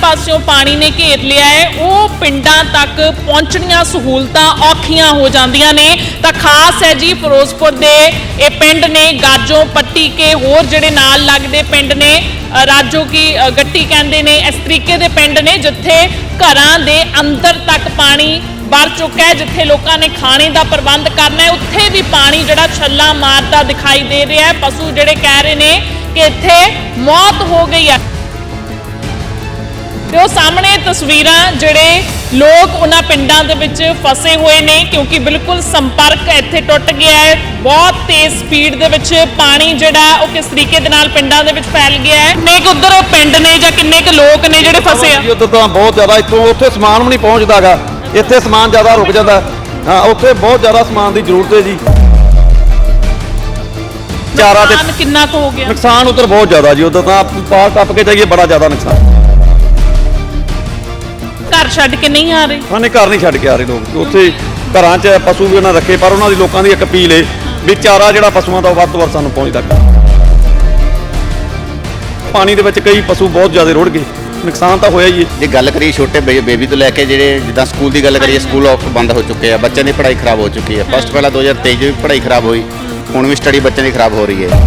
ਪਾਸਿਓਂ ਪਾਣੀ ਨੇ ਘੇਰ ਲਿਆ ਹੈ। ਉਹ ਪਿੰਡਾਂ ਤੱਕ ਪਹੁੰਚਣੀਆਂ ਸਹੂਲਤਾਂ ਔਖੀਆਂ ਹੋ ਜਾਂਦੀਆਂ ਨੇ। ਤਾਂ ਖਾਸ ਹੈ ਜੀ ਫਿਰੋਜ਼ਪੁਰ ਦੇ। ਇਹ ਪਿੰਡ ਨੇ ਗਾਜੋ ਪੱਟੀ ਕੇ ਹੋਰ ਜਿਹੜੇ ਨਾਲ ਲੱਗਦੇ ਪਿੰਡ ਨੇ ਰਾਜੋ ਕੀ ਗੱਟੀ ਕਹਿੰਦੇ ਨੇ, ਇਸ ਤਰੀਕੇ ਦੇ ਪਿੰਡ ਨੇ ਜਿੱਥੇ ਘਰਾਂ ਦੇ ਅੰਦਰ ਤੱਕ ਪਾਣੀ ਵਰ ਚੁੱਕਾ ਹੈ, ਜਿੱਥੇ ਲੋਕਾਂ ਨੇ ਖਾਣੇ ਦਾ ਪ੍ਰਬੰਧ ਕਰਨਾ ਹੈ। ਉੱਥੇ ਵੀ ਪਾਣੀ ਜਿਹੜਾ ਛੱਲਾ ਮਾਰਦਾ ਦਿਖਾਈ ਦੇ ਰਿਹਾ ਹੈ। ਪਸ਼ੂ ਜਿਹੜੇ ਕਹਿ ਰਹੇ ਨੇ ਕਿ ਇੱਥੇ ਮੌਤ ਹੋ ਗਈ ਹੈ। ਤੇ ਉਹ ਸਾਹਮਣੇ ਤਸਵੀਰਾਂ ਜਿਹੜੇ ਲੋਕ ਉਹਨਾਂ ਪਿੰਡਾਂ ਦੇ ਵਿੱਚ ਫਸੇ ਹੋਏ ਨੇ ਕਿਉਂਕਿ ਬਿਲਕੁਲ ਸੰਪਰਕ ਇੱਥੇ ਟੁੱਟ ਗਿਆ ਹੈ। ਬਹੁਤ ਤੇਜ਼ ਸਪੀਡ ਦੇ ਵਿੱਚ ਪਾਣੀ ਜਿਹੜਾ ਉਹ ਕਿਸ ਤਰੀਕੇ ਦੇ ਨਾਲ ਪਿੰਡਾਂ ਦੇ ਵਿੱਚ ਫੈਲ ਗਿਆ ਹੈ। ਕਿੰਨੇ ਕੁ ਉਧਰ ਪਿੰਡ ਨੇ ਜਾਂ ਕਿੰਨੇ ਕੁ ਲੋਕ ਨੇ ਜਿਹੜੇ ਫਸੇ ਆ? ਜੀ ਉੱਧਰ ਤਾਂ ਬਹੁਤ ਜ਼ਿਆਦਾ ਇੱਥੋਂ ਉੱਥੇ ਸਮਾਨ ਵੀ ਨਹੀਂ ਪਹੁੰਚਦਾਗਾ। ਇੱਥੇ ਸਮਾਨ ਜ਼ਿਆਦਾ ਰੁਕ ਜਾਂਦਾ। ਹਾਂ ਉੱਥੇ ਬਹੁਤ ਜ਼ਿਆਦਾ ਸਮਾਨ ਦੀ ਜ਼ਰੂਰਤ ਹੈ ਜੀ। ਚਾਰਾ ਤੇ ਨੁਕਸਾਨ ਕਿੰਨਾ ਕੁ ਹੋ ਗਿਆ? ਨੁਕਸਾਨ ਉੱਧਰ ਬਹੁਤ ਜ਼ਿਆਦਾ ਜੀ ਉੱਧਰ ਤਾਂ ਪਾਰ ਟੱਪ ਕੇ ਜਾਈਏ ਬੜਾ ਜ਼ਿਆਦਾ ਨੁਕਸਾਨ। ਘਰ ਛੱਡ ਕੇ ਨਹੀਂ ਆ ਰਹੇ? ਉਹਨੇ ਘਰ ਨਹੀਂ ਛੱਡ ਕੇ ਆ ਰਹੇ ਲੋਕ। ਉੱਥੇ ਘਰਾਂ 'ਚ ਪਸ਼ੂ ਵੀ ਉਹਨਾਂ ਰੱਖੇ ਪਰ ਉਹਨਾਂ ਦੀ ਲੋਕਾਂ ਦੀ ਇੱਕ ਅਪੀਲ ਹੈ ਵੀ ਚਾਰਾ ਜਿਹੜਾ ਪਸ਼ੂਆਂ ਦਾ ਵੱਧ ਤੋਂ ਵੱਧ ਸਾਨੂੰ ਪਹੁੰਚਦਾ ਪਾਣੀ ਦੇ ਵਿੱਚ ਕਈ ਪਸ਼ੂ ਬਹੁਤ ਜ਼ਿਆਦਾ ਰੁੜ ਗਏ। ਨੁਕਸਾਨ ਤਾਂ ਹੋਇਆ ਹੀ ਹੈ ਜੇ ਗੱਲ ਕਰੀਏ ਛੋਟੇ ਬੇਬੀ ਤੋਂ ਲੈ ਕੇ ਜਿਹੜੇ ਜਿੱਦਾਂ ਸਕੂਲ ਦੀ ਗੱਲ ਕਰੀਏ ਸਕੂਲ ਆਫ ਬੰਦ ਹੋ ਚੁੱਕੇ ਆ ਬੱਚਿਆਂ ਦੀ ਪੜ੍ਹਾਈ ਖਰਾਬ ਹੋ ਚੁੱਕੀ ਹੈ ਫਸਟ ਪਹਿਲਾਂ 2023 ਚ ਵੀ ਪੜ੍ਹਾਈ ਖਰਾਬ ਹੋਈ ਹੁਣ ਵੀ ਸਟੱਡੀ ਬੱਚਿਆਂ ਦੀ ਖਰਾਬ ਹੋ ਰਹੀ ਹੈ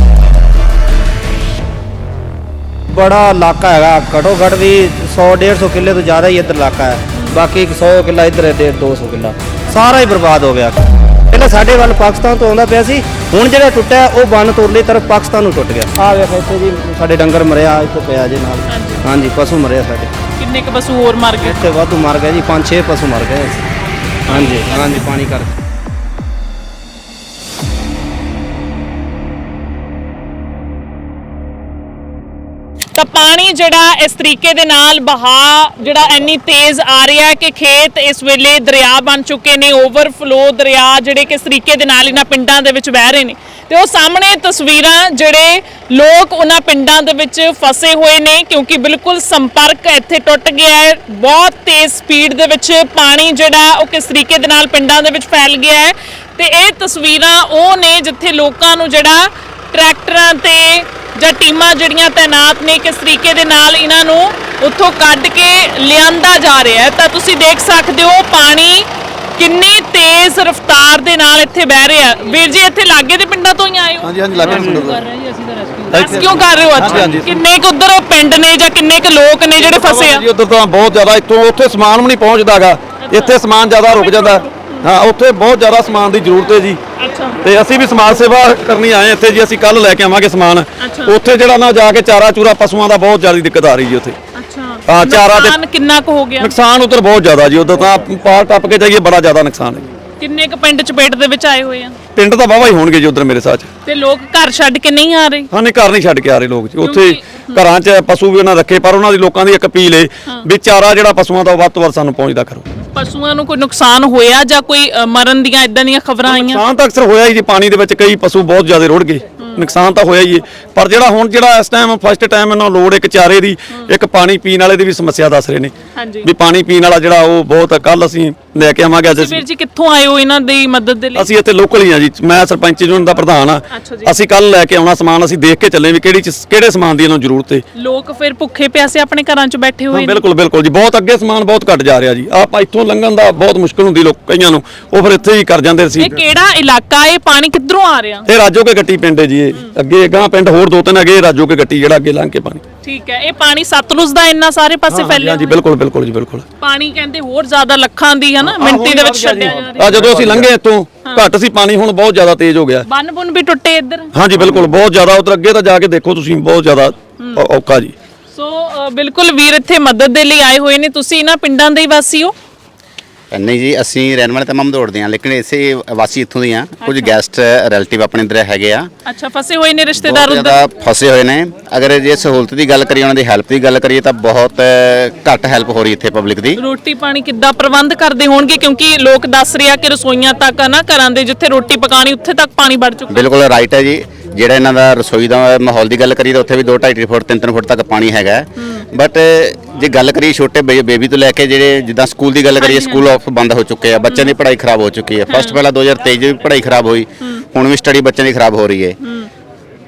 ਬੜਾ ਇਲਾਕਾ ਹੈਗਾ ਘਟੋ ਘੱਟ ਵੀ 100 150 ਕਿੱਲੇ ਤੋਂ ਜ਼ਿਆਦਾ ਹੀ ਇੱਧਰ ਇਲਾਕਾ ਹੈ। ਬਾਕੀ 100 ਕਿੱਲਾ ਇੱਧਰ ਹੈ 150 200 ਕਿੱਲਾ। ਸਾਰਾ ਹੀ ਬਰਬਾਦ ਹੋ ਗਿਆ। ਪਹਿਲਾਂ ਸਾਡੇ ਵੱਲ ਪਾਕਿਸਤਾਨ ਤੋਂ ਆਉਂਦਾ ਪਿਆ ਸੀ ਹੁਣ ਜਿਹੜਾ ਟੁੱਟਿਆ ਉਹ ਬੰਨ ਤੋੜਲੀ ਤਰਫ ਪਾਕਿਸਤਾਨ ਨੂੰ ਟੁੱਟ ਗਿਆ। ਆ ਵੇਖ ਇੱਥੇ ਜੀ ਸਾਡੇ ਡੰਗਰ ਮਰਿਆ ਇੱਥੇ ਪਿਆ ਜੇ ਨਾਲ। ਹਾਂਜੀ ਪਸ਼ੂ ਮਰਿਆ ਸਾਡੇ। ਕਿੰਨੇ ਕੁ ਪਸ਼ੂ ਹੋਰ ਮਰ ਗਏ? ਇੱਥੇ ਵਾਧੂ ਮਰ ਗਏ ਜੀ ਪੰਜ ਛੇ ਪਸ਼ੂ ਮਰ ਗਏ। ਹਾਂਜੀ ਹਾਂਜੀ ਪਾਣੀ ਕਰਕੇ। ਪਾਣੀ ਜਿਹੜਾ ਇਸ ਤਰੀਕੇ ਦੇ ਨਾਲ ਬਹਾ ਜਿਹੜਾ ਇੰਨੀ ਤੇਜ਼ ਆ ਰਿਹਾ ਕਿ ਖੇਤ ਇਸ ਵੇਲੇ ਦਰਿਆ ਬਣ ਚੁੱਕੇ ਨੇ ਓਵਰਫਲੋ ਦਰਿਆ ਜਿਹੜੇ ਕਿਸ ਤਰੀਕੇ ਦੇ ਨਾਲ ਇਹਨਾਂ ਪਿੰਡਾਂ ਦੇ ਵਿੱਚ ਵਹਿ ਰਹੇ ਨੇ। ਤੇ ਉਹ ਸਾਹਮਣੇ ਤਸਵੀਰਾਂ ਜਿਹੜੇ ਲੋਕ ਉਹਨਾਂ ਪਿੰਡਾਂ ਦੇ ਵਿੱਚ ਫਸੇ ਹੋਏ ਨੇ ਕਿਉਂਕਿ ਬਿਲਕੁਲ ਸੰਪਰਕ ਇੱਥੇ ਟੁੱਟ ਗਿਆ ਹੈ। ਬਹੁਤ ਤੇਜ਼ ਸਪੀਡ ਦੇ ਵਿੱਚ ਪਾਣੀ ਜਿਹੜਾ ਉਹ ਕਿਸ ਤਰੀਕੇ ਦੇ ਨਾਲ ਪਿੰਡਾਂ ਦੇ ਵਿੱਚ ਫੈਲ ਗਿਆ ਹੈ। ਤੇ ਇਹ ਤਸਵੀਰਾਂ ਉਹ ਨੇ ਜਿੱਥੇ ਲੋਕਾਂ ਨੂੰ ਜਿਹੜਾ ਟਰੈਕਟਰਾਂ ਤੇ ਜਾਂ ਟੀਮਾਂ ਜਿਹੜੀਆਂ ਤਾਇਨਾਤ ਨੇ ਕਿਸ ਤਰੀਕੇ ਦੇ ਨਾਲ ਇਹਨਾਂ ਨੂੰ ਉੱਥੋਂ ਕੱਢ ਕੇ ਲਿਆਂਦਾ ਜਾ ਰਿਹਾ ਹੈ ਤਾਂ ਤੁਸੀਂ ਦੇਖ ਸਕਦੇ ਹੋ ਪਾਣੀ ਕਿੰਨੀ ਤੇਜ਼ ਰਫ਼ਤਾਰ ਦੇ ਨਾਲ ਇੱਥੇ ਵਹਿ ਰਿਹਾ ਵੀਰ ਜੀ ਇੱਥੇ ਲਾਗੇ ਦੇ ਪਿੰਡਾਂ ਤੋਂ ਹੀ ਆਏ ਹੋ? ਹਾਂਜੀ ਹਾਂਜੀ ਲੱਗੇ ਰੈਸਕਿਊ ਕਰ ਰਹੇ ਹੋ ਅੱਛਾ। ਹਾਂਜੀ। ਕਿੰਨੇ ਕੁ ਉਧਰ ਪਿੰਡ ਨੇ ਜਾਂ ਕਿੰਨੇ ਕੁ ਲੋਕ ਨੇ ਜਿਹੜੇ ਫਸੇ ਆ? ਜੀ ਉੱਧਰ ਤਾਂ ਬਹੁਤ ਜ਼ਿਆਦਾ ਇੱਥੋਂ ਉੱਥੇ ਸਮਾਨ ਵੀ ਨਹੀਂ ਪਹੁੰਚਦਾਗਾ। ਇੱਥੇ ਸਮਾਨ ਜ਼ਿਆਦਾ ਰੁਕ ਜਾਂਦਾ। ਹਾਂ ਉੱਥੇ ਬਹੁਤ ਜ਼ਿਆਦਾ ਸਮਾਨ ਦੀ ਜ਼ਰੂਰਤ ਹੈ ਜੀ। ਅੱਛਾ। ਤੇ ਅਸੀਂ ਵੀ ਸਮਾਜ ਸੇਵਾ ਕਰਨੀ ਆਏ ਇੱਥੇ ਜੀ ਅਸੀਂ ਕੱਲ ਲੈ ਕੇ ਆਵਾਂਗੇ ਸਮਾਨ। ਅੱਛਾ। ਉੱਥੇ ਜਿਹੜਾ ਨਾ ਜਾ ਕੇ ਚਾਰਾ ਚੂਰਾ ਪਸ਼ੂਆਂ ਦਾ ਬਹੁਤ ਜ਼ਿਆਦਾ ਦਿੱਕਤ ਆ ਰਹੀ ਜੀ ਉੱਥੇ। ਅੱਛਾ। ਹਾਂ, ਚਾਰਾ ਤੇ- ਨੁਕਸਾਨ ਕਿੰਨਾ ਕੁ ਹੋ ਗਿਆ? ਨੁਕਸਾਨ ਉੱਧਰ ਬਹੁਤ ਜ਼ਿਆਦਾ ਜੀ ਉੱਧਰ ਤਾਂ ਪਾਰ ਟੱਪ ਕੇ ਜਾਈਏ ਬੜਾ ਜ਼ਿਆਦਾ ਨੁਕਸਾਨ ਹੈ। ਕਿੰਨੇ ਕੁ ਪਿੰਡ ਚਪੇਟ ਦੇ ਵਿੱਚ ਆਏ ਹੋਏ ਆ? ਪਿੰਡ ਤਾਂ ਵਾਹਵਾ ਹੀ ਹੋਣਗੇ ਜੀ ਉੱਧਰ ਮੇਰੇ ਸਾਥ ਤੇ ਲੋਕ ਘਰ ਛੱਡ ਕੇ ਨਹੀਂ ਆ ਰਹੇ? ਹਾਂ ਨਹੀਂ ਘਰ ਨਹੀਂ ਛੱਡ ਕੇ ਆ ਰਹੇ ਲੋਕ ਜੀ। ਉੱਥੇ ਘਰਾਂ 'ਚ ਪਸ਼ੂ ਵੀ ਉਹਨਾਂ ਰੱਖੇ ਪਰ ਉਹਨਾਂ ਦੀ ਲੋਕਾਂ ਦੀ ਇੱਕ ਅਪੀਲ ਹੈ ਵੀ ਚਾਰਾ ਜਿਹੜਾ ਪਸ਼ੂਆਂ ਦਾ ਉਹ ਵੱਧ ਤੋਂ ਵੱਧ ਸਾਨੂੰ ਪਹੁੰਚਦਾ ਕਰੋ। ਪਸ਼ੂਆਂ ਨੂੰ ਕੋਈ ਨੁਕਸਾਨ ਹੋਇਆ ਜਾਂ ਕੋਈ ਅ, ਮਰਨ ਦੀਆਂ ਇਦਾਂ ਦੀਆਂ ਖਬਰਾਂ ਆਈਆਂ? ਨੁਕਸਾਨ ਤਾਂ ਅਕਸਰ ਹੋਇਆ ਹੀ ਜੀ ਪਾਣੀ ਦੇ ਵਿੱਚ ਕਈ ਪਸ਼ੂ ਬਹੁਤ ਜ਼ਿਆਦਾ ਰੁੜ ਗਏ। ਨੁਕਸਾਨ ਤਾਂ ਹੋਇਆ ਹੀ ਹੈ ਪਰ ਜਿਹੜਾ ਹੁਣ ਜਿਹੜਾ ਇਸ ਟਾਈਮ ਫਸਟ ਟਾਈਮ ਇਹਨਾਂ ਨੂੰ ਲੋੜ ਇੱਕ ਚਾਰੇ ਦੀ ਇੱਕ ਪਾਣੀ ਪੀਣ ਵਾਲੇ ਦੀ ਵੀ ਸਮੱਸਿਆ ਦੱਸ ਰਹੇ ਨੇ। ਹਾਂਜੀ। ਵੀ ਪਾਣੀ ਪੀਣ ਵਾਲਾ ਜਿਹੜਾ ਉਹ ਬਹੁਤ ਕੱਲ ਅਸੀਂ ਲੈ ਕੇ ਆਵਾਂਗੇ ਅੱਜ ਵੀਰ ਜੀ ਕਿੱਥੋਂ ਆਏ ਹੋ ਇਹਨਾਂ ਦੀ ਮਦਦ ਦੇ ਲਈ? ਅਸੀਂ ਇੱਥੇ ਲੋਕਲ ਹੀ ਆ ਜੀ। ਮੈਂ ਸਰਪੰਚ ਜੁਨ ਦਾ ਪ੍ਰਧਾਨ ਆ ਅੱਛਾ ਜੀ। ਅਸੀਂ ਕੱਲ ਲੈ ਕੇ ਆਉਣਾ ਸਮਾਨ ਅਸੀਂ ਦੇਖ ਕੇ ਚੱਲੇ ਵੀ ਕਿਹੜੀ ਚੀਜ਼- ਕਿਹੜੇ ਸਮਾਨ ਦੀ ਇਹਨਾਂ ਨੂੰ ਜ਼ਰੂਰਤ ਹੈ ਲੋਕ ਫਿਰ ਭੁੱਖੇ ਪਿਆਸੇ ਆਪਣੇ ਘਰਾਂ 'ਚ ਬੈਠੇ ਹਾਂ ਹੋਏ ਨੇ। ਬਿਲਕੁਲ ਬਿਲਕੁਲ ਜੀ। ਬਹੁਤ ਅੱਗੇ ਸਮਾਨ ਬਹੁਤ ਘਟ ਜਾ ਰਿਹਾ ਜੀ। ਆਪਾਂ ਇੱਥੋਂ ਲੰਘਣ ਦਾ ਬਹੁਤ ਮੁਸ਼ਕਲ ਹੁੰਦੀ ਲੋਕ ਕਈਆਂ ਨੂੰ। ਉਹ ਫਿਰ ਇੱਥੇ ਹੀ ਕਰ ਜਾਂਦੇ ਸੀ। ਇਹ ਕਿਹੜਾ ਇਲਾਕਾ ਇਹ ਪਾਣੀ ਕਿੱਧਰੋਂ ਆ ਰਿਹਾ? ਇਹ ਰਾਜੋ ਕੇ ਗੱਟੀ ਪਿੰਡ ਹੈ ਜੀ ਇਹ। ਅੱਗੇ ਗਾਂ ਪਿੰਡ ਹੋਰ ਦੋ ਤਿੰਨ ਅੱਗੇ ਰਾਜੋ ਕੇ ਗੱਟੀ ਜਿਹੜਾ ਅੱਗੇ ਲੰਘ ਕੇ ਪਾਣੀ। ਠੀਕ ਹੈ। ਇਹ ਪਾਣੀ ਸਤਲੁਜ ਦਾ ਇੰਨਾ ਸਾਰੇ ਪਾਸੇ ਫੈਲਿਆ ਹਾਂਜੀ ਹੋਇਆ। ਬਿਲਕੁਲ ਬਿਲਕੁਲ ਜੀ ਬਿਲਕੁਲ। ਪਾਣੀ ਕਹਿੰਦੇ ਹੋਰ ਜ਼ਿਆਦਾ ਲੱਖਾਂ ਦੀ ਹੈ ਨਾ ਮਿੰਟੀ ਦੇ ਵਿੱਚ ਛੱਡਿਆ ਜਾ। ਰਿਹਾ ਆ ਜਦੋਂ ਅਸੀਂ ਲੰਘੇ ਇੱਥੋਂ ਘੱਟ ਸੀ ਪਾਣੀ ਹੁਣ ਬਹੁਤ ਜ਼ਿਆਦਾ ਤੇਜ਼ ਹੋ ਗਿਆ। ਬੰਨ ਬੁੰਨ ਵੀ ਟੁੱਟੇ ਇੱਧਰ। ਹਾਂਜੀ ਬਿਲਕੁਲ ਬਹੁਤ ਜ਼ਿਆਦਾ ਉਧਰ ਅੱਗੇ ਤਾਂ ਜਾ ਕੇ ਦੇਖੋ ਤੁਸੀਂ ਬਹੁਤ ਜ਼ਿਆਦਾ ਔ- ਔਖਾ ਜੀ। ਸੋ ਅ, ਬਿਲਕੁਲ ਵੀਰ ਇੱਥੇ ਮਦਦ ਦੇ ਲਈ ਆਏ ਹੋਏ ਨੇ। ਤੁਸੀਂ ਇਹਨਾਂ ਪਿੰਡਾਂ ਦੇ ਹੀ ਵਾਸੀ ਹੋ? ਨਹੀਂ ਜੀ ਅਸੀਂ ਰਹਿਣ ਵਾਲੇ ਤਮਾਮ ਦੌੜਦੇ ਹਾਂ ਲੇਕਿਨ ਇਸੇ ਵਾਸੀ ਇੱਥੋਂ ਦੇ ਹਾਂ। ਕੁਝ ਗੈਸਟ ਰਿਲੇਟਿਵ ਆਪਣੇ ਅੰਦਰ ਹੈਗੇ ਆ। ਅੱਛਾ ਫਸੇ ਹੋਏ ਨੇ ਰਿਸ਼ਤੇਦਾਰ ਉੱਧਰ? ਜ਼ਿਆਦਾ ਫਸੇ ਹੋਏ ਨੇ। ਅਗਰ ਜੇ ਸਹੂਲਤ ਦੀ ਗੱਲ ਕਰੀਏ ਉਹਨਾਂ ਦੀ ਹੈਲਪ ਦੀ ਗੱਲ ਕਰੀਏ ਤਾਂ ਬਹੁਤ ਘੱਟ ਹੈਲਪ ਹੋ ਰਹੀ ਇੱਥੇ ਪਬਲਿਕ ਦੀ। ਰੋਟੀ ਪਾਣੀ ਕਿੱਦਾਂ ਪ੍ਰਬੰਧ ਕਰਦੇ ਹੋਣਗੇ? ਕਿਉਂਕਿ ਲੋਕ ਦੱਸ ਰਿਹਾ ਕਿ ਰਸੋਈਆਂ ਤੱਕ ਨਾ ਘਰਾਂ ਦੇ ਜਿੱਥੇ ਰੋਟੀ ਪਕਾਣੀ ਉੱਥੇ ਤੱਕ ਪਾਣੀ ਵੜ ਚੁੱਕਾ। ਬਿਲਕੁਲ ਰਾਈਟ ਹੈ ਜੀ। ਜਿਹੜਾ ਇਹਨਾਂ ਦਾ ਰਸੋਈ ਦਾ ਮਾਹੌਲ ਦੀ ਗੱਲ ਕਰੀਏ ਤਾਂ ਉੱਥੇ ਵੀ 2 2.5 ਫੁੱਟ 3 3 ਫੁੱਟ ਤੱਕ ਪਾਣੀ ਹੈਗਾ। ਬਟ ਜੇ ਗੱਲ ਕਰੀਏ ਛੋਟੇ ਬੇਬੀ ਤੋਂ ਲੈ ਕੇ ਜਿਹੜੇ ਜਿੱਦਾਂ ਸਕੂਲ ਦੀ ਗੱਲ ਕਰੀਏ ਸਕੂਲ ਆਫ ਬੰਦ ਹੋ ਚੁੱਕੇ ਆ ਬੱਚਿਆਂ ਦੀ ਪੜ੍ਹਾਈ ਖਰਾਬ ਹੋ ਚੁੱਕੀ ਹੈ ਫਸਟ ਪਹਿਲਾਂ 2023 ਚ ਵੀ ਪੜ੍ਹਾਈ ਖਰਾਬ ਹੋਈ ਹੁਣ ਵੀ ਸਟੱਡੀ ਬੱਚਿਆਂ ਦੀ ਖਰਾਬ ਹੋ ਰਹੀ ਹੈ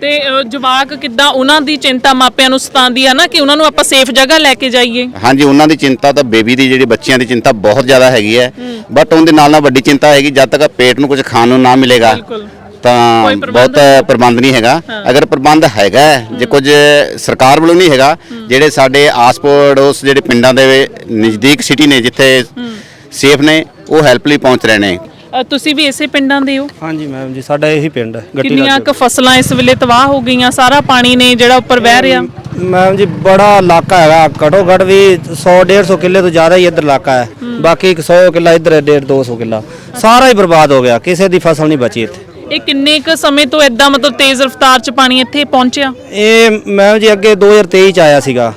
ਤੇ ਅ, ਜਵਾਕ ਕਿੱਦਾਂ ਉਹਨਾਂ ਦੀ ਚਿੰਤਾ ਮਾਪਿਆਂ ਨੂੰ ਸਤਾਉਂਦੀ ਆ ਨਾ ਕਿ ਉਹਨਾਂ ਨੂੰ ਆਪਾਂ ਸੇਫ ਜਗ੍ਹਾ ਲੈ ਕੇ ਜਾਈਏ? ਹਾਂਜੀ ਉਹਨਾਂ ਦੀ ਚਿੰਤਾ ਤਾਂ ਬੇਬੀ ਦੀ ਜਿਹੜੀ ਬੱਚਿਆਂ ਦੀ ਚਿੰਤਾ ਬਹੁਤ ਜ਼ਿਆਦਾ ਹੈਗੀ ਹੈ ਬਟ ਉਹਦੇ ਨਾਲ ਨਾਲ ਵੱਡੀ ਚਿੰਤਾ ਹੈਗੀ ਜਦ ਤੱਕ ਪੇਟ ਨੂੰ ਕੁਝ ਖਾਣ ਨੂੰ ਨਾ ਮਿਲੇਗਾ ਬਿਲਕੁਲ। ਤਾਂ ਕੋਈ ਪ੍ਰਬੰਧ ਬਹੁਤ ਪ੍ਰਬੰਧ ਨਹੀਂ ਹੈਗਾ। ਅਗਰ ਪ੍ਰਬੰਧ ਹੈਗਾ ਜੇ ਕੁਝ ਸਰਕਾਰ ਵੱਲੋਂ ਨਹੀਂ ਹੈਗਾ ਜਿਹੜੇ ਸਾਡੇ ਆਸ-ਪੜੋਸ ਜਿਹੜੇ ਪਿੰਡਾਂ ਦੇ ਨਜ਼ਦੀਕ ਸਿਟੀ ਨੇ ਜਿੱਥੇ ਸੇਫ ਨੇ ਉਹ ਹੈਲਪ ਲਈ ਪਹੁੰਚ ਰਹੇ ਨੇ। ਅ, ਤੁਸੀਂ ਵੀ ਇਸੇ ਪਿੰਡਾਂ ਦੇ ਹੋ? ਹਾਂਜੀ ਮੈਮ ਜੀ ਸਾਡਾ ਇਹੀ ਪਿੰਡ ਹੈ ਗੱਟੀ ਕਿੰਨੀਆਂ ਕੁ ਫਸਲਾਂ ਇਸ ਵੇਲੇ ਤਬਾਹ ਹੋ ਗਈਆਂ? ਸਾਰਾ ਪਾਣੀ ਨੇ ਜਿਹੜਾ ਉੱਪਰ ਵਹਿ ਰਿਹਾ। ਮੈਮ ਜੀ ਬੜਾ ਇਲਾਕਾ ਹੈਗਾ ਘਟੋ ਘੱਟ ਵੀ 100 150 ਕਿੱਲੇ ਤੋਂ ਜ਼ਿਆਦਾ ਹੀ ਇੱਧਰ ਇਲਾਕਾ ਹੈ। ਬਾਕੀ 100 ਕਿੱਲਾ ਇੱਧਰ ਹੈ 150 200 ਕਿੱਲਾ। ਸਾਰਾ ਹੀ ਬਰਬਾਦ ਹੋ ਗਿਆ ਕਿਸੇ ਦੀ ਫਸਲ ਨਹੀਂ ਬਚੀ ਇੱਥੇ। ਇਹ ਕਿੰਨੇ ਕੁ ਸਮੇਂ ਤੋਂ ਇਦਾਂ ਮਤਲਬ ਤੇਜ਼ ਰਫ਼ਤਾਰ 'ਚ ਪਾਣੀ ਇੱਥੇ ਪਹੁੰਚਿਆ? ਇਹ ਮੈਮ ਜੀ ਅੱਗੇ 2023 ਚ ਆਇਆ ਸੀਗਾ।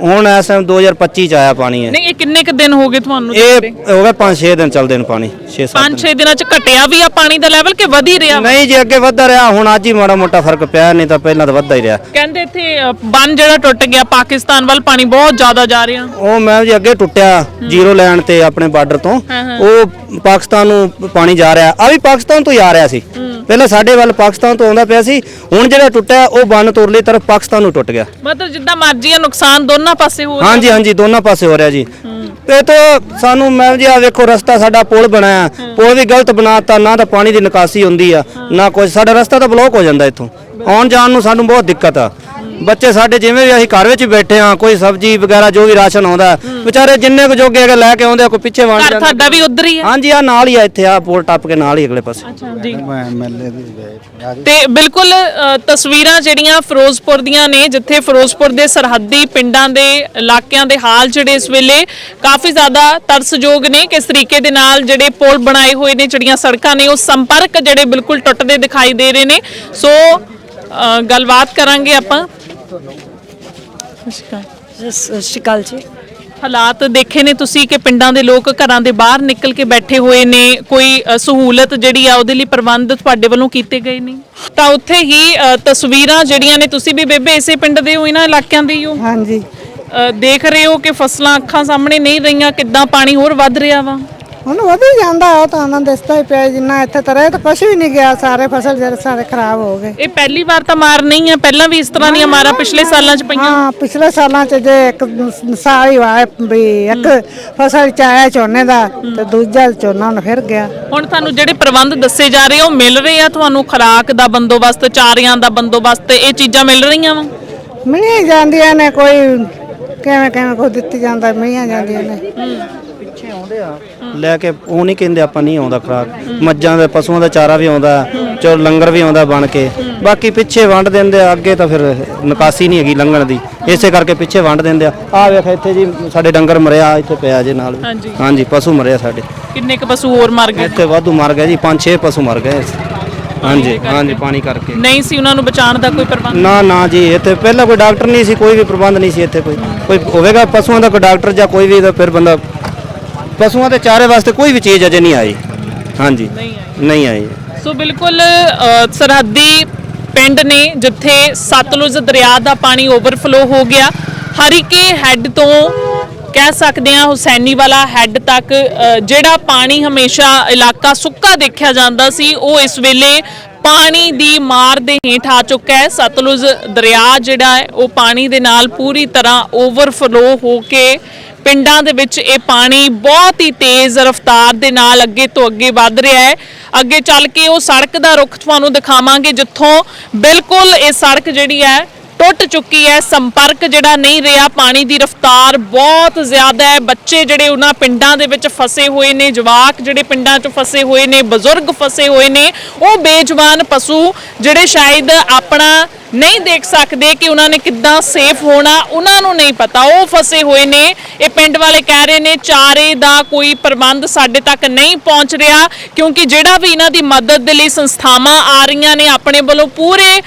ਹੁਣ ਇਸ ਟਾਈਮ 2025 ਚ ਆਇਆ ਪਾਣੀ ਹੈ ਨਹੀਂ ਇਹ ਕਿੰਨੇ ਕੁ ਦਿਨ ਹੋ ਗਏ ਤੁਹਾਨੂੰ ਇਹ? ਹੋ ਗਏ 5-6 ਦਿਨ ਚੱਲਦੇ ਨੇ ਪਾਣੀ 6-7 ਪੰਜ ਛੇ ਦਿਨਾਂ 'ਚ ਘਟਿਆ ਵੀ ਆ ਪਾਣੀ ਦਾ ਲੈਵਲ ਕਿ ਵਧ ਹੀ ਰਿਹਾ? ਨਹੀਂ ਜੀ ਅੱਗੇ ਵੱਧਦਾ ਰਿਹਾ ਹੁਣ ਅੱਜ ਹੀ ਮਾੜਾ ਮੋਟਾ ਫ਼ਰਕ ਪਿਆ ਨਹੀਂ ਤਾਂ ਪਹਿਲਾਂ ਤਾਂ ਵੱਧਦਾ ਹੀ ਰਿਹਾ। ਕਹਿੰਦੇ ਇੱਥੇ ਬੰਨ ਜਿਹੜਾ ਟੁੱਟ ਗਿਆ ਪਾਕਿਸਤਾਨ ਵੱਲ ਪਾਣੀ ਬਹੁਤ ਜ਼ਿਆਦਾ ਜਾ ਰਿਹਾ। ਉਹ ਮੈਮ ਜੀ ਅੱਗੇ ਟੁੱਟਿਆ ਜ਼ੀਰੋ ਲਾਈਨ ਤੇ ਆਪਣੇ ਬਾਰਡਰ ਤੋਂ। ਉਹ ਪਾਕਿਸਤਾਨ ਨੂੰ ਪਾਣੀ ਜਾ ਰਿਹਾ ਆ ਵੀ ਪਾਕਿਸਤਾਨ ਤੋਂ ਹੀ ਆ ਰਿਹਾ ਸੀ। ਪਹਿਲਾਂ ਸਾਡੇ ਵੱਲ ਪਾਕਿਸਤਾਨ ਤੋਂ ਆਉਂਦਾ ਪਿਆ ਸੀ ਹੁਣ ਜਿਹੜਾ ਟੁੱਟਿਆ ਉਹ ਬੰਨ ਤੁਰਲੀ ਤਰਫ ਪਾਕਿਸਤਾਨ ਨੂੰ ਟੁੱਟ ਗਿਆ। ਮਤਲਬ ਜਿੱਦਾਂ ਮਰਜ਼ੀ ਆ ਨੁਕਸਾਨ ਦੋਨਾਂ ਪਾਸੇ ਹੋ ਰਿਹਾ। ਹਾਂਜੀ ਹਾਂਜੀ ਦੋਨਾਂ ਪਾਸੇ ਹੋ ਰਿਹਾ ਜੀ। ਇਹ ਤਾਂ ਸਾਨੂੰ ਮੈਮ ਜੀ ਆ ਵੇਖੋ ਰਸਤਾ ਸਾਡਾ ਪੁਲ ਬਣਾਇਆ। ਪੁਲ ਵੀ ਗਲਤ ਬਣਾਤਾ ਨਾ ਤਾਂ ਪਾਣੀ ਦੀ ਨਿਕਾਸੀ ਹੁੰਦੀ ਆ ਨਾ ਕੁਝ ਸਾਡਾ ਰਸਤਾ ਤਾਂ ਬਲੌਕ ਹੋ ਜਾਂਦਾ ਇੱਥੋਂ। ਆਉਣ ਜਾਣ ਨੂੰ ਸਾਨੂੰ ਬਹੁਤ ਦਿੱਕਤ ਆ। ਬੱਚੇ ਸਾਡੇ ਜਿਵੇਂ ਵੀ ਅਸੀਂ ਘਰ ਵਿੱਚ ਬੈਠੇ ਆ ਕੋਈ ਸਬਜ਼ੀ ਵਗੈਰਾ ਜੋ ਵੀ ਰਾਸ਼ਨ ਆਉਂਦਾ ਵਿਚਾਰੇ ਜਿੰਨੇ ਕੁ ਜੋਗੇ ਲੈ ਕੇ ਆਉਂਦੇ ਆ ਕੋਈ ਪਿੱਛੇ ਵੰਡ ਘਰ ਜਾਂਦੇ। ਤੁਹਾਡਾ ਵੀ ਉਧਰ ਹੀ ਹੈ ਹਾਂਜੀ ਆ ਨਾਲ ਹੀ ਆ ਇੱਥੇ ਆ ਪੁਲ ਟੱਪ ਕੇ ਨਾਲ ਹੀ ਅਗਲੇ ਪਾਸੇ। ਅੱਛਾ ਜੀ। ਮੈਂ ਐਮਐਲਏ ਦੀ ਗਏ ਤੇ ਬਿਲਕੁਲ ਅ, ਤਸਵੀਰਾਂ ਜਿਹੜੀਆਂ ਫਿਰੋਜ਼ਪੁਰ ਦੀਆਂ ਨੇ ਜਿੱਥੇ ਫਿਰੋਜ਼ਪੁਰ ਦੇ ਸਰਹੱਦੀ ਪਿੰਡਾਂ ਦੇ ਇਲਾਕਿਆਂ ਦੇ ਹਾਲ ਜਿਹੜੇ ਇਸ ਵੇਲੇ ਕਾਫੀ ਜ਼ਿਆਦਾ ਤਰਸਯੋਗ ਨੇ ਕਿਸ ਤਰੀਕੇ ਦੇ ਨਾਲ ਜਿਹੜੇ ਪੁਲ ਬਣਾਏ ਹੋਏ ਨੇ ਜਿਹੜੀਆਂ ਸੜਕਾਂ ਨੇ ਉਹ ਸੰਪਰਕ ਜਿਹੜੇ ਬਿਲਕੁਲ ਟੁੱਟਦੇ ਦਿਖਾਈ ਦੇ ਰਹੇ ਨੇ। ਸੋ ਅ, ਗੱਲਬਾਤ ਕਰਾਂਗੇ ਆਪਾਂ। ਸਤਿ ਸ਼੍ਰੀ ਅਕਾਲ। ਜੀ। ਹਾਲਾਤ ਦੇਖੇ ਨੇ ਤੁਸੀਂ ਕਿ ਪਿੰਡਾਂ ਦੇ ਲੋਕ ਘਰਾਂ ਦੇ ਬਾਹਰ ਨਿਕਲ ਕੇ ਬੈਠੇ ਹੋਏ ਨੇ ਕੋਈ ਅ, ਸਹੂਲਤ ਜਿਹੜੀ ਆ ਉਹਦੇ ਲਈ ਪ੍ਰਬੰਧ ਤੁਹਾਡੇ ਵੱਲੋਂ ਕੀਤੇ ਗਏ ਨੇ? ਤਾਂ ਉੱਥੇ ਹੀ ਅ, ਤਸਵੀਰਾਂ ਜਿਹੜੀਆਂ ਨੇ ਤੁਸੀਂ ਵੀ ਬੇਬੇ ਇਸੇ ਪਿੰਡ ਦੇ ਹੋ ਇਹਨਾਂ ਇਲਾਕਿਆਂ ਦੇ ਹੀ ਹੋ? ਹਾਂਜੀ। ਅ, ਦੇਖ ਰਹੇ ਹੋ ਕਿ ਫਸਲਾਂ ਅੱਖਾਂ ਸਾਹਮਣੇ ਨਹੀਂ ਰਹੀਆਂ ਕਿੱਦਾਂ ਪਾਣੀ ਹੋਰ ਵੱਧ ਰਿਹਾ ਵਾ? ਹੁਣ ਵਧੀ ਜਾਂਦਾ ਉਹ ਤਾਂ ਆਨੰਦ ਦਿਸਦਾ ਹੀ ਪਿਆ ਜਿੰਨਾ ਇੱਥੇ ਤਰੇ ਤਾਂ ਕੁਝ ਵੀ ਨਹੀਂ ਗਿਆ ਸਾਰੇ ਫਸਲ ਜਿਹੜੇ ਸਾਰੇ ਖਰਾਬ ਹੋ ਗਏ। ਇਹ ਪਹਿਲੀ ਵਾਰ ਤਾਂ ਮਾਰ ਨਹੀਂ ਆ ਪਹਿਲਾਂ ਵੀ ਇਸ ਤਰ੍ਹਾਂ ਦੀਆਂ ਮਾਰਾਂ ਪਿਛਲੇ ਸਾਲਾਂ 'ਚ ਪਈਆਂ? ਹਾਂ ਪਿਛਲੇ ਸਾਲਾਂ ਚ ਜੇ ਇੱਕ ਸਾਲ ਹੀ ਵਾਏ ਵੀ ਇੱਕ ਫਸਲ ਚ ਆਇਆ ਝੋਨੇ ਦਾ ਤੇ ਦੂਜਾ ਝੋਨਾ ਹੁਣ ਫਿਰ ਗਿਆ। ਹੁਣ ਤੁਹਾਨੂੰ ਜਿਹੜੇ ਪ੍ਰਬੰਧ ਦੱਸੇ ਜਾ ਰਹੇ ਆ ਉਹ ਮਿਲ ਰਹੇ ਆ ਤੁਹਾਨੂੰ? ਖੁਰਾਕ ਦਾ ਬੰਦੋਬਸਤ ਚਾਰਿਆਂ ਦਾ ਬੰਦੋਬਸਤ ਇਹ ਚੀਜ਼ਾਂ ਮਿਲ ਰਹੀਆਂ ਵਾ? ਮਿਲੀਆਂ ਜਾਂਦੀਆਂ ਨੇ ਕੋਈ ਕਿਵੇਂ ਕਿਵੇਂ ਕੋਈ ਦਿੱਤੀ ਜਾਂਦਾ ਮਿਲੀਆਂ ਜਾਂਦੀਆਂ ਨੇ। ਪਿੱਛੇ ਆਉਂਦੇ ਆ। ਲੈ ਕੇ ਉਹ ਨਹੀਂ ਕਹਿੰਦੇ ਆਪਾਂ ਨਹੀਂ ਆਉਂਦਾ ਖਰਾਕ। ਮੱਝਾਂ ਦੇ ਪਸ਼ੂਆਂ ਦਾ ਚਾਰਾ ਵੀ ਆਉਂਦਾ ਚੋ ਲੰਗਰ ਵੀ ਆਉਂਦਾ ਬਣ ਕੇ। ਬਾਕੀ ਪਿੱਛੇ ਵੰਡ ਦਿੰਦੇ ਆ ਅੱਗੇ ਤਾਂ ਫਿਰ ਨਿਕਾਸੀ ਨਹੀਂ ਹੈਗੀ ਲੰਘਣ ਦੀ। ਇਸੇ ਕਰਕੇ ਪਿੱਛੇ ਵੰਡ ਦਿੰਦੇ ਆ। ਆ ਵੇਖ ਇੱਥੇ ਜੀ ਸਾਡੇ ਡੰਗਰ ਮਰਿਆ ਇੱਥੇ ਪਿਆ ਜੇ ਨਾਲ ਹਾਂਜੀ। ਹਾਂਜੀ ਪਸ਼ੂ ਮਰਿਆ ਸਾਡੇ। ਕਿੰਨੇ ਕੁ ਪਸ਼ੂ ਹੋਰ ਮਰ ਗਏ? ਇੱਥੇ ਵਾਧੂ ਮਰ ਗਏ ਜੀ ਪੰਜ ਛੇ ਪਸ਼ੂ ਮਰ ਗਏ। ਹਾਂਜੀ ਹਾਂਜੀ ਪਾਣੀ ਕਰਕੇ। ਨਹੀਂ ਸੀ ਉਹਨਾਂ ਨੂੰ ਬਚਾਉਣ ਦਾ ਕੋਈ ਪ੍ਰਬੰਧ? ਨਾ ਨਾ ਜੀ ਇੱਥੇ ਪਹਿਲਾਂ ਕੋਈ ਡਾਕਟਰ ਨਹੀਂ ਸੀ ਕੋਈ ਵੀ ਪ੍ਰਬੰਧ ਨਹੀਂ ਸੀ ਇੱਥੇ ਕੋਈ। ਕੋਈ ਹੋਵੇਗਾ ਪਸ਼ੂਆਂ ਦਾ ਕੋਈ ਡਾਕਟਰ ਜਾਂ ਕੋਈ ਵੀ ਤਾਂ ਫਿਰ ਬੰਦਾ ਪਸ਼ੂਆਂ ਦੇ ਚਾਰੇ ਵਾਸਤੇ ਕੋਈ ਵੀ ਚੀਜ਼ ਅਜੇ ਨਹੀਂ ਆਈ। ਹਾਂਜੀ ਨਹੀਂ ਆਈ। ਨਹੀਂ ਆਈ। ਸੋ ਬਿਲਕੁਲ ਅ, ਸਰਹੱਦੀ ਪਿੰਡ ਨੇ ਜਿੱਥੇ ਸਤਲੁਜ ਦਰਿਆ ਦਾ ਪਾਣੀ ਓਵਰਫਲੋ ਹੋ ਗਿਆ ਹਰੀਕੇ ਹੈੱਡ ਤੋਂ ਕਹਿ ਸਕਦੇ ਹਾਂ ਹੁਸੈਨੀ ਵਾਲਾ ਹੈੱਡ ਤੱਕ ਅ, ਜਿਹੜਾ ਪਾਣੀ ਹਮੇਸ਼ਾ ਇਲਾਕਾ ਸੁੱਕਾ ਦੇਖਿਆ ਜਾਂਦਾ ਸੀ ਉਹ ਇਸ ਵੇਲੇ ਪਾਣੀ ਦੀ ਮਾਰ ਦੇ ਹੇਠ ਆ ਚੁੱਕਾ ਹੈ। ਸਤਲੁਜ ਦਰਿਆ ਜਿਹੜਾ ਹੈ ਉਹ ਪਾਣੀ ਦੇ ਨਾਲ ਪੂਰੀ ਤਰ੍ਹਾਂ ਓਵਰਫਲੋ ਹੋ ਕੇ ਪਿੰਡਾਂ ਦੇ ਵਿੱਚ ਇਹ ਪਾਣੀ ਬਹੁਤ ਹੀ ਤੇਜ਼ ਰਫ਼ਤਾਰ ਦੇ ਨਾਲ ਅੱਗੇ ਤੋਂ ਅੱਗੇ ਵੱਧ ਰਿਹਾ ਹੈ। ਅੱਗੇ ਚੱਲ ਕੇ ਉਹ ਸੜਕ ਦਾ ਰੁਖ ਤੁਹਾਨੂੰ ਦਿਖਾਵਾਂਗੇ, ਜਿੱਥੋਂ ਬਿਲਕੁਲ ਇਹ ਸੜਕ ਜਿਹੜੀ ਹੈ ਟੁੱਟ ਚੁੱਕੀ ਹੈ। ਸੰਪਰਕ ਜਿਹੜਾ ਨਹੀਂ ਰਿਹਾ, ਪਾਣੀ ਦੀ ਰਫ਼ਤਾਰ ਬਹੁਤ ਜ਼ਿਆਦਾ ਹੈ। ਬੱਚੇ ਜਿਹੜੇ ਉਹਨਾਂ ਪਿੰਡਾਂ ਦੇ ਵਿੱਚ ਫਸੇ ਹੋਏ ਨੇ, ਜਵਾਕ ਜਿਹੜੇ ਪਿੰਡਾਂ 'ਚ ਫਸੇ ਹੋਏ ਨੇ, ਬਜ਼ੁਰਗ ਫਸੇ ਹੋਏ ਨੇ, ਉਹ ਬੇਜਵਾਨ ਪਸ਼ੂ ਜਿਹੜੇ ਸ਼ਾਇਦ ਆਪਣਾ ਨਹੀਂ ਦੇਖ ਸਕਦੇ ਕਿ ਉਹਨਾਂ ਨੇ ਕਿੱਦਾਂ ਸੇਫ ਹੋਣਾ, ਉਹਨਾਂ ਨੂੰ ਨਹੀਂ ਪਤਾ। ਉਹ ਫਸੇ ਹੋਏ ਨੇ, ਇਹ ਪਿੰਡ ਵਾਲੇ ਕਹਿ ਰਹੇ ਨੇ, ਚਾਰੇ ਦਾ ਕੋਈ ਪ੍ਰਬੰਧ ਸਾਡੇ ਤੱਕ ਨਹੀਂ ਪਹੁੰਚ ਰਿਹਾ, ਕਿਉਂਕਿ ਜਿਹੜਾ ਵੀ ਇਹਨਾਂ ਦੀ ਮਦਦ ਦੇ ਲਈ ਸੰਸਥਾਵਾਂ ਆ ਰਹੀਆਂ ਨੇ, ਆਪਣੇ ਵੱਲੋਂ ਪੂਰੇ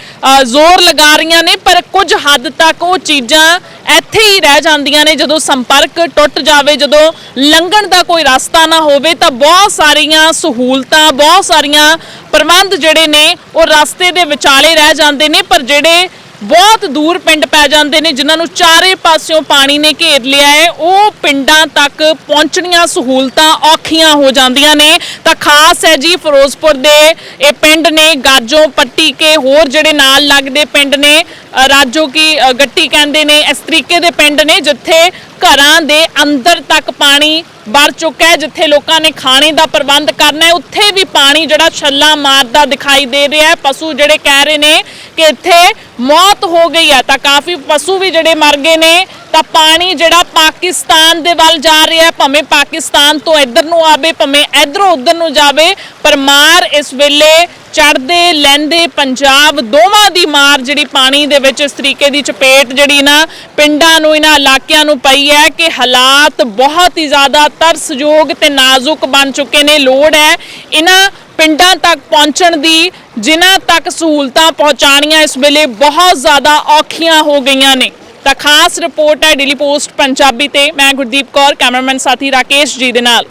ਜ਼ੋਰ ਲਗਾ ਰਹੀਆਂ ਨੇ, ਪਰ ਕੁਝ ਹੱਦ ਤੱਕ ਉਹ ਚੀਜ਼ਾਂ ਇੱਥੇ ਹੀ ਰਹਿ ਜਾਂਦੀਆਂ ਨੇ, ਜਦੋਂ ਸੰਪਰਕ ਟੁੱਟ ਜਾਵੇ, ਜਦੋਂ ਲੰਘਣ ਦਾ ਕੋਈ ਰਸਤਾ ਨਾ ਹੋਵੇ, ਤਾਂ ਬਹੁਤ ਸਾਰੀਆਂ ਸਹੂਲਤਾਂ, ਬਹੁਤ ਸਾਰੀਆਂ ਪ੍ਰਬੰਧ ਜਿਹੜੇ ਨੇ, ਉਹ ਰਸਤੇ ਦੇ ਵਿਚਾਲੇ ਰਹਿ ਜਾਂਦੇ ਨੇ, ਪਰ ਜਿਹੜੇ ਬਹੁਤ ਦੂਰ ਪਿੰਡ ਪੈ ਜਾਂਦੇ ਨੇ, ਜਿਨ੍ਹਾਂ ਨੂੰ ਚਾਰੇ ਪਾਸਿਓਂ ਪਾਣੀ ਨੇ ਘੇਰ ਲਿਆ ਹੈ, ਉਹ ਪਿੰਡਾਂ ਤੱਕ ਪਹੁੰਚਣੀਆਂ ਸਹੂਲਤਾਂ ਔਖੀਆਂ ਹੋ ਜਾਂਦੀਆਂ ਨੇ। ਤਾਂ ਖਾਸ ਹੈ ਜੀ, ਫਿਰੋਜ਼ਪੁਰ ਦੇ ਇਹ ਪਿੰਡ ਨੇ, ਗਾਜੋ ਪੱਟੀ ਕੇ ਹੋਰ ਜਿਹੜੇ ਨਾਲ ਲੱਗਦੇ ਪਿੰਡ ਨੇ ਰਾਜੋ ਕੀ ਗੱਟੀ ਕਹਿੰਦੇ ਨੇ, ਇਸ ਤਰੀਕੇ ਦੇ ਪਿੰਡ ਨੇ, ਜਿੱਥੇ ਘਰਾਂ ਦੇ ਅੰਦਰ ਤੱਕ ਪਾਣੀ ਵਰ ਚੁੱਕਾ ਹੈ, ਜਿੱਥੇ ਲੋਕਾਂ ਨੇ ਖਾਣੇ ਦਾ ਪ੍ਰਬੰਧ ਕਰਨਾ ਹੈ। ਉੱਥੇ ਵੀ ਪਾਣੀ ਜਿਹੜਾ ਛੱਲਾ ਮਾਰਦਾ ਦਿਖਾਈ ਦੇ ਰਿਹਾ ਹੈ। ਪਸ਼ੂ ਜਿਹੜੇ ਕਹਿ ਰਹੇ ਨੇ ਕਿ ਇੱਥੇ ਮੌਤ ਹੋ ਗਈ ਹੈ ਤਾਂ ਕਾਫੀ ਪਸ਼ੂ ਵੀ ਜਿਹੜੇ ਮਰ ਗਏ ਨੇ। ਤਾਂ ਪਾਣੀ ਜਿਹੜਾ ਪਾਕਿਸਤਾਨ ਦੇ ਵੱਲ ਜਾ ਰਿਹਾ ਹੈ, ਭਾਵੇਂ ਪਾਕਿਸਤਾਨ ਤੋਂ ਇੱਧਰ ਨੂੰ ਆਵੇ, ਭਾਵੇਂ ਇੱਧਰੋਂ ਉੱਧਰ ਨੂੰ ਜਾਵੇ, ਪਰ ਮਾਰ ਇਸ ਵੇਲੇ ਚੜਦੇ ਲੈਂਦੇ ਪੰਜਾਬ ਦੋਵਾਂ ਦੀ ਮਾਰ ਜਿਹੜੀ ਪਾਣੀ ਦੇ ਵਿੱਚ ਇਸ ਤਰੀਕੇ ਦੀ ਚਪੇਟ ਜਿਹੜੀ ਨਾ ਪਿੰਡਾਂ ਨੂੰ, ਇਹਨਾਂ ਇਲਾਕਿਆਂ ਨੂੰ ਪਈ ਹੈ ਕਿ ਹਾਲਾਤ ਬਹੁਤ ਹੀ ਜ਼ਿਆਦਾ ਤਰਸਯੋਗ ਤੇ ਨਾਜ਼ੁਕ ਬਣ ਚੁੱਕੇ ਨੇ। ਲੋੜ ਹੈ ਇਹਨਾਂ ਪਿੰਡਾਂ ਤੱਕ ਪਹੁੰਚਣ ਦੀ, ਜਿਨ੍ਹਾਂ ਤੱਕ ਸਹੂਲਤਾਂ ਪਹੁੰਚਾਣੀਆਂ ਇਸ ਵੇਲੇ ਬਹੁਤ ਜ਼ਿਆਦਾ ਔਖੀਆਂ ਹੋ ਗਈਆਂ ਨੇ। ਤਾਂ ਖਾਸ ਰਿਪੋਰਟ ਹੈ ਡੇਲੀ ਪੋਸਟ, ਪੰਜਾਬੀ ਤੇ। ਮੈਂ ਗੁਰਦੀਪ ਕੌਰ, ਕੈਮਰਾਮੈਨ ਸਾਥੀ ਰਾਕੇਸ਼ ਜੀ ਦੇ ਨਾਲ।